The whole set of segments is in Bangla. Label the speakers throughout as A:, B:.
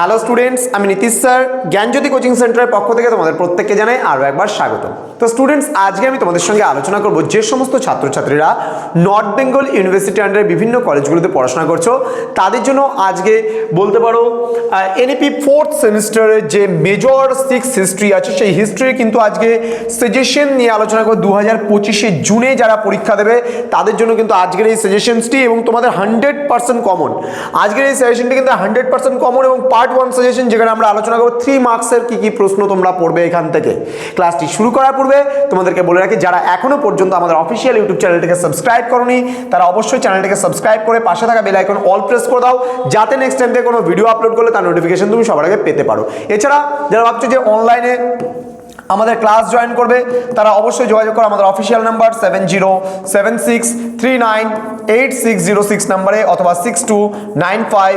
A: হ্যালো স্টুডেন্টস আমি নীতিশ স্যার, জ্ঞানজ্যোতি কোচিং সেন্টারের পক্ষ থেকে তোমাদের প্রত্যেককে জানাই আরও একবার স্বাগত তো স্টুডেন্টস আজকে আমি তোমাদের সঙ্গে আলোচনা করব যে সমস্ত ছাত্রছাত্রীরা নর্থ বেঙ্গল ইউনিভার্সিটি আন্ডারে বিভিন্ন কলেজগুলোতে পড়াশোনা করছ, তাদের জন্য আজকে বলতে পারো এনএপি ফোর্থ সেমিস্টারের যে মেজর সিক্স হিস্ট্রি আছে, সেই হিস্ট্রি কিন্তু আজকে সাজেশন নিয়ে আলোচনা করব। দু হাজার পঁচিশে জুনে যারা পরীক্ষা দেবে, তাদের জন্য কিন্তু আজকের এই সাজেশনসটি এবং তোমাদের হান্ড্রেড পার্সেন্ট কমন আজকের এই সাজেশনটি কিন্তু হান্ড্রেড পার্সেন্ট কমন এবং পার্ট ওয়ান সাজেশন যেখানে আমরা আলোচনা করব থ্রি মার্কসের কী কী প্রশ্ন তোমরা পড়বে এখান থেকে। ক্লাসটি শুরু করার পূর্বে তোমাদেরকে বলে রাখি, যারা এখনও পর্যন্ত আমাদের অফিসিয়াল ইউটিউব চ্যানেলটিকে সাবস্ক্রাইব করনি, তারা অবশ্যই চ্যানেলটিকে সাবস্ক্রাইব করে পাশে থাকা বেল আইকন অল প্রেস করে দাও, যাতে নেক্সট টাইম থেকে কোনো ভিডিও আপলোড করলে তার নোটিফিকেশন তুমি সবার আগে পেতে পারো। এছাড়া, যারা ভাবছ যে অনলাইনে আমাদের ক্লাস জয়েন করবে, তারা অবশ্যই যোগাযোগ করো আমাদের official number seven zero seven six three nine eight six zero six নাম্বারে অথবা six two nine five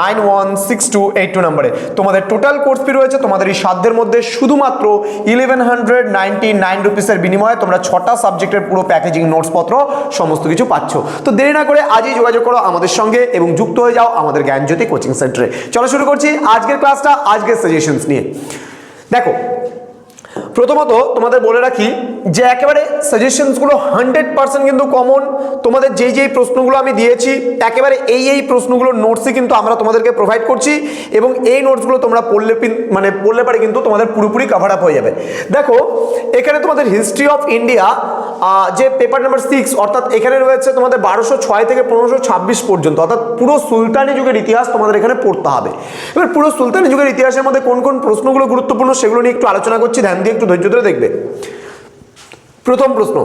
A: nine one six two eight two নাম্বারে তোমাদের টোটাল কোর্স ফি রয়েছে, তোমাদের এই সাধ্যের মধ্যে শুধুমাত্র ইলেভেন হান্ড্রেড নাইনটি নাইন রুপিসের বিনিময়ে তোমরা ছটা সাবজেক্টের পুরো প্যাকেজিং নোটসপত্র, সমস্ত কিছু পাচ্ছ। তো দেরি না করে আজই যোগাযোগ করো আমাদের সঙ্গে এবং যুক্ত হয়ে যাও আমাদের জ্ঞানজ্যোতি কোচিং সেন্টারে চলো শুরু করছি আজকের ক্লাসটা আজকের সাজেশনস নিয়ে। দেখো প্রথমত তোমাদের বলে রাখি যে একেবারে সাজেশনসগুলো হান্ড্রেড পার্সেন্ট কিন্তু কমন তোমাদের যেই যেই প্রশ্নগুলো আমি দিয়েছি, একেবারে এই এই প্রশ্নগুলোর নোটসই কিন্তু আমরা তোমাদেরকে প্রোভাইড করছি এবং এই নোটসগুলো তোমরা পড়লে মানে পড়লে পারে কিন্তু তোমাদের পুরোপুরি কভার আপ হয়ে যাবে। দেখো, এখানে তোমাদের হিস্ট্রি অফ ইন্ডিয়া যে পেপার নাম্বার সিক্স অর্থাৎ এখানে রয়েছে তোমাদের বারোশো ছয় থেকে পনেরোশো ছাব্বিশ পর্যন্ত, অর্থাৎ পুরো সুলতানি যুগের ইতিহাস তোমাদের এখানে পড়তে হবে। এবার পুরো সুলতানি যুগের ইতিহাসের মধ্যে কোন কোন প্রশ্নগুলো গুরুত্বপূর্ণ সেগুলো নিয়ে একটু আলোচনা করছি, ধ্যান দিয়ে একটু ধৈর্য ধরে দেখবে। প্রথম প্রশ্ন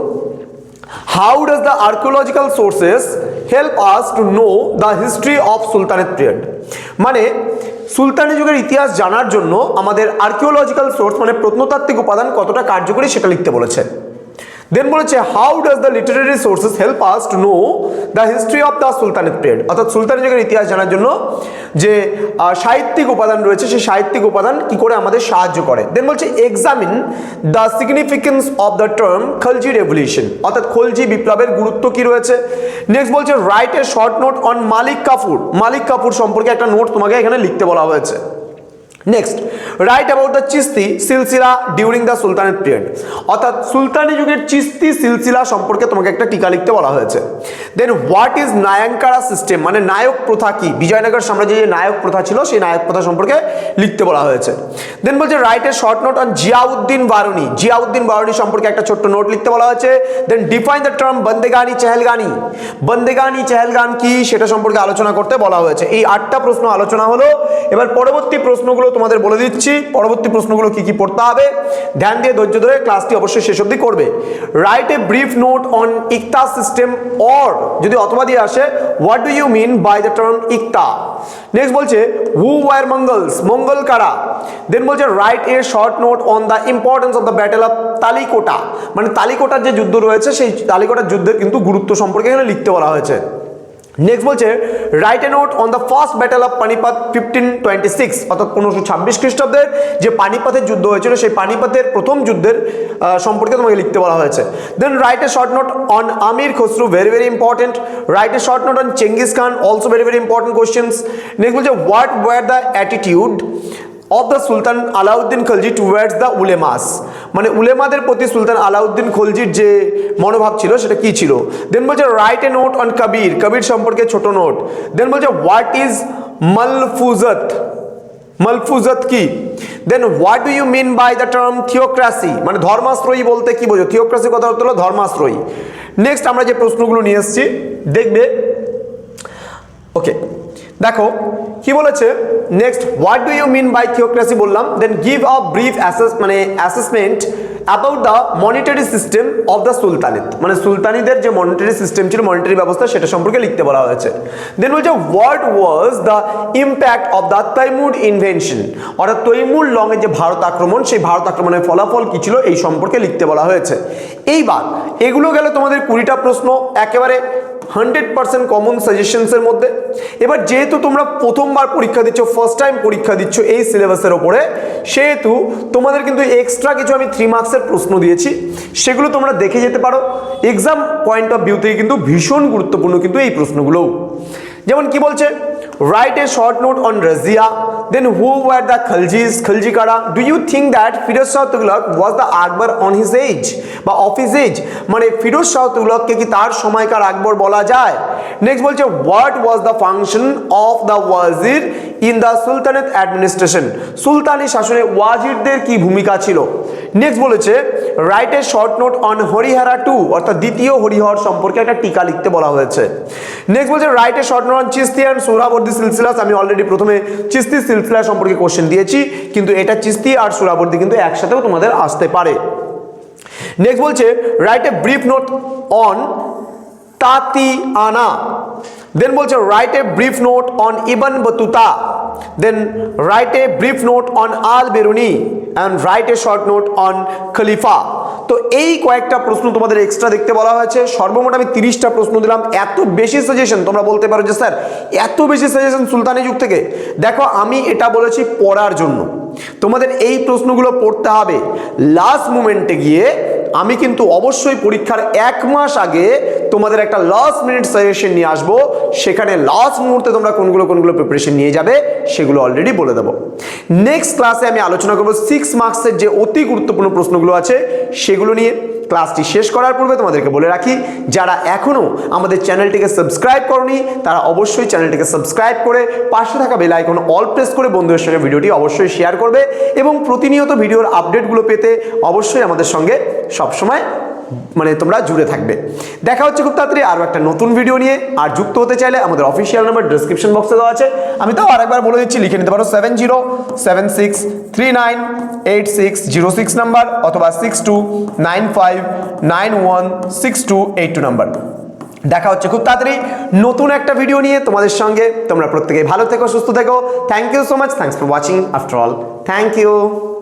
A: how does the archaeological sources help us to know the history of সুলতানের পিরিয়ড মানে সুলতানি যুগের ইতিহাস জানার জন্য আমাদের আর্কিওলজিক্যাল সোর্স মানে প্রত্নতাত্ত্বিক উপাদান কতটা কার্যকরী সেটা লিখতে বলেছে। দেন বলেছে how does the literary sources help us to know the history of the sultanate period অর্থাৎ সুলতানি যুগের ইতিহাস জানার জন্য যে সাহিত্যিক উপাদান রয়েছে, সেই সাহিত্যিক উপাদান কি করে আমাদের সাহায্য করে? দেন বলছে examine the significance of the term Khalji revolution অর্থাৎ খলজি বিপ্লবের গুরুত্ব কি রয়েছে? নেক্সট বলছে write a short note on Malik Kafur Malik Kafur সম্পর্কে একটা নোট তোমাকে এখানে লিখতে বলা হয়েছে। Next write about the Chishti silsila during the সুলতানের পিরিয়ড অর্থাৎ সুলতানি যুগের চিস্তি সিলসিলা সম্পর্কে তোমাকে একটা টিকা লিখতে বলা হয়েছে। Then what is Nayankara system মানে নায়ক প্রথা কি? বিজয়নগর সাম্রাজ্যে যে নায়ক প্রথা ছিল, সেই নায়ক প্রথা সম্পর্কে লিখতে বলা হয়েছে। দেন বলছে রাইটের short note on Ziauddin Barani Ziauddin Barani সম্পর্কে একটা ছোট্ট নোট লিখতে বলা হয়েছে। Then define the term Bandegani Chehelgani Bandegani Chehelgan কি? সেটা সম্পর্কে আলোচনা করতে বলা হয়েছে। এই আটটা প্রশ্ন আলোচনা হলো। এবার পরবর্তী প্রশ্নগুলো তোমাদের বলে দিচ্ছি। পরবর্তী প্রশ্নগুলো কি কি পড়তে হবে? ধ্যান দিয়ে ধৈর্য ধরে ক্লাসটি অবশ্যই শেষ অবধি করবে। Write a brief note on iqta system or যদি অথবা দিয়ে আসে what do you mean by the term iqta? Next বলছে হু ওয়ার মঙ্গলস মঙ্গল কারা? দেন বলছে write a short note on the importance of the battle of Talikota মানে তালিকোটার যে যুদ্ধ রয়েছে, সেই তালিকোটার যুদ্ধের কিন্তু গুরুত্ব সম্পর্কে এখানে লিখতে বলা হয়েছে। নেক্সট বলছে write a note on the first battle of Panipat fifteen twenty six অর্থাৎ পনেরোশো ছাব্বিশ খ্রিস্টাব্দের যে পানিপাতের যুদ্ধ হয়েছিল, সেই পানিপাতের প্রথম যুদ্ধের সম্পর্কে তোমাকে লিখতে বলা হয়েছে। Then write a short note on Amir Khusrau very very important write a short note on Genghis Khan also very very important questions next বলছে what were the attitude of the sultan Alauddin Khalji towards the ulemas মানে উলেমাদের প্রতি সুলতান আলাউদ্দিন খলজির যে মনোভাব ছিল, সেটা কি ছিল? দেন বলছে write a note on Kabir Kabir সম্পর্কে ছোট নোট দেন বলছে হোয়াট ইজ মালফুজত মালফুজত কি? Then what do you mean by the term theocracy মানে ধর্মাশ্রয়ী বলতে কি বোঝো? থিওক্রাসি কথা হলো ধর্মাশ্রয়ী। নেক্সট আমরা যে প্রশ্নগুলো নিয়ে এসেছি, দেখবে ওকে দেখো, কি বলেছে? Next what do you mean by theocracy বললাম then give a brief asses মানে assessment about the monetary system of the sultanate মানে সুলতানিদের যে মনিটারি সিস্টেম ছিল মনিটারি ব্যবস্থা, সেটা সম্পর্কে লিখতে বলা হয়েছে। দেন বলছে what was the impact of the Timur invention অর্থাৎ তৈমুর লংয়ের যে ভারত আক্রমণ, সেই ভারত আক্রমণের ফলাফল কি ছিল, এই সম্পর্কে লিখতে বলা হয়েছে। এইবার, এগুলো গেলে তোমাদের কুড়িটা প্রশ্ন, একেবারে হান্ড্রেড পার্সেন্ট কমন সাজেশনসের মধ্যে। এবার যেহেতু তোমরা প্রথমবার পরীক্ষা দিচ্ছ ফার্স্ট টাইম পরীক্ষা দিচ্ছ এই সিলেবাসের ওপরে, সেহেতু তোমাদের কিন্তু এক্সট্রা কিছু আমি থ্রি মার্কসের প্রশ্ন দিয়েছি। সেগুলো তোমরা দেখে যেতে পারো। এক্সাম পয়েন্ট অফ ভিউ থেকে কিন্তু ভীষণ গুরুত্বপূর্ণ কিন্তু এই প্রশ্নগুলোও। যেমন কি বলছে write a short note on Razia. Then who were the Khaljis, Khalji Kara? Do you think that Firoz Shah Tughlaq was the Akbar on his age? বা অফ হিজ এজ মানে ফিরোজ শাহ তুগলককে কি তার সময়কার আকবর বলা যায় নেক্সট বলছে what was the function of the wazir in the sultanate administration সুলতানি শাসনে ওয়াজিরদের কি ভূমিকা ছিল নেক্সট বলেছে write a short note on Harihara two অর্থাৎ দ্বিতীয় হরিহর সম্পর্কে একটা টিকা লিখতে বলা হয়েছে নেক্সট বলছে write a short note on Chishti and Suhrawardi silsilas আমি অলরেডি প্রথমে চিস্তি সিলসিলা সম্পর্কে কোশ্চেন দিয়েছি, কিন্তু এটা চিস্তি আর সুরাবর্দি কিন্তু একসাথেও তোমাদের আসতে পারে। নেক্সট বলছে write a brief note on তাতি আনা দেন বলছে write a brief note on Ibn Battuta. Then write a brief note on Al Biruni. And write a short note on খলিফা। তো এই কয়েকটা প্রশ্ন তোমাদের এক্সট্রা দেখতে বলা হয়েছে। সর্বমোট আমি তিরিশটা প্রশ্ন দিলাম। এত বেশি সাজেশন তোমরা বলতে পারো যে, স্যার, এত বেশি সাজেশন সুলতানি যুগ থেকে? দেখো, আমি এটা বলেছি পড়ার জন্য। তোমাদের এই প্রশ্নগুলো পড়তে হবে। লাস্ট মুমেন্টে গিয়ে আমি কিন্তু অবশ্যই পরীক্ষার এক মাস আগে তোমাদের একটা লাস্ট মিনিট সাজেশন নিয়ে আসব। সেখানে লাস্ট মুহূর্তে তোমরা কোনগুলো কোনগুলো প্রিপারেশন নিয়ে যাবে, সেগুলো অলরেডি বলে দেবো। নেক্সট ক্লাসে আমি আলোচনা করব সিক্স মার্কসের যে অতি গুরুত্বপূর্ণ প্রশ্নগুলো আছে, সেগুলো নিয়ে ক্লাসটি শেষ করার পূর্বে তোমাদেরকে বলে রাখি, যারা এখনও আমাদের চ্যানেলটিকে সাবস্ক্রাইব করনি, তারা অবশ্যই চ্যানেলটিকে সাবস্ক্রাইব করে পাশে থাকা বেল আইকন অল প্রেস করে বন্ধুদের সঙ্গে ভিডিওটি অবশ্যই শেয়ার করবে এবং প্রতিনিয়ত ভিডিওর আপডেটগুলো পেতে অবশ্যই আমাদের সঙ্গে সবসময় মানে তোমরা জুড়ে থাকবে। দেখা হচ্ছে খুব তাড়াতাড়ি আরও একটা নতুন ভিডিও নিয়ে। আর যুক্ত হতে চাইলে আমাদের অফিসিয়াল নাম্বার ডিসক্রিপশন বক্সে দেওয়া আছে। আমি তাও আরেকবার বলে দিচ্ছি, লিখে নিতে পারো seven zero seven six three nine eight six zero six number অথবা six two nine five nine one six two eight two number দেখা হচ্ছে খুব তাড়াতাড়ি নতুন একটা ভিডিও নিয়ে তোমাদের সঙ্গে। তোমরা প্রত্যেকেই ভালো থেকো, সুস্থ থেকো। Thank you so much thanks for watching after all thank you